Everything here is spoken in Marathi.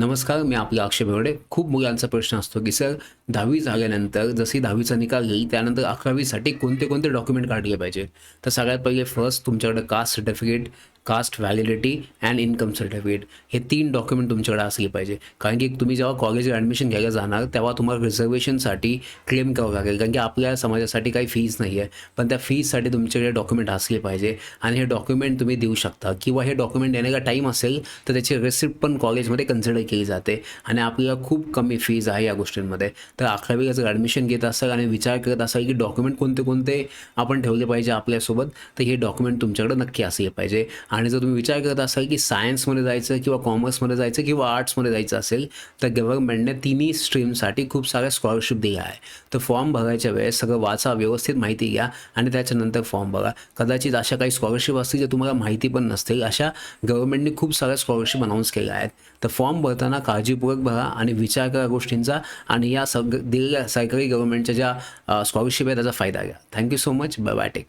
नमस्कार मी आपला अक्षय बेवडे खूप मुलांचा प्रश्न असतो की सर दहावी झाल्यानंतर जशी दहावीचा निकाल येईल त्यानंतर अकरावीसाठी कोणते कोणते डॉक्युमेंट काढले पाहिजे? तर सगळ्यात पहिले फर्स्ट तुमच्याकडे caste certificate caste validity and income certificate हे तीन डॉक्युमेंट तुमच्याकडे असले पाहिजे. कारण की तुम्ही जेव्हा कॉलेजला ॲडमिशन घ्यायला जाणार तेव्हा तुम्हाला रिझर्वेशनसाठी क्लेम करावं लागेल. कारण की आपल्या समाजासाठी काही फीज नाही आहे पण त्या फीजसाठी तुमच्याकडे डॉक्युमेंट असले पाहिजे. आणि हे डॉक्युमेंट तुम्ही देऊ शकता. किंवा हे डॉक्युमेंट देण्याचा टाईम असेल तर त्याची रिसिप्ट पण कॉलेजमध्ये कन्सिडर केली जाते. आणि आपल्याला खूप कमी फीज आहे या गोष्टींमध्ये. तर अकरावीला जर ॲडमिशन घेत असाल आणि विचार करत असाल की डॉक्युमेंट कोणते कोणते आपण ठेवले पाहिजे आपल्यासोबत तर हे डॉक्युमेंट तुमच्याकडे नक्की असले पाहिजे. आणि जर तुम्ही विचार करत असाल की सायन्समध्ये जायचं किंवा कॉमर्समध्ये जायचं किंवा आर्ट्समध्ये जायचं असेल तर गव्हर्नमेंटने तिन्ही स्ट्रीमसाठी खूप साऱ्या स्कॉलरशिप दिल्या आहे. तर फॉर्म भरायच्या वेळेस सगळं वाचा व्यवस्थित माहिती घ्या आणि त्याच्यानंतर फॉर्म भरा. कदाचित अशा काही स्कॉलरशिप असतील जे तुम्हाला माहिती पण नसतील अशा गव्हर्नमेंटने खूप साऱ्या स्कॉलरशिप अनाऊन्स केल्या आहेत. तर फॉर्म भरताना काळजीपूर्वक भरा आणि विचार करा गोष्टींचा आणि या सग दिलेल्या सरकारी गव्हर्नमेंटच्या ज्या स्कॉलरशिप आहे त्याचा फायदा घ्या. Thank you so much bye bye take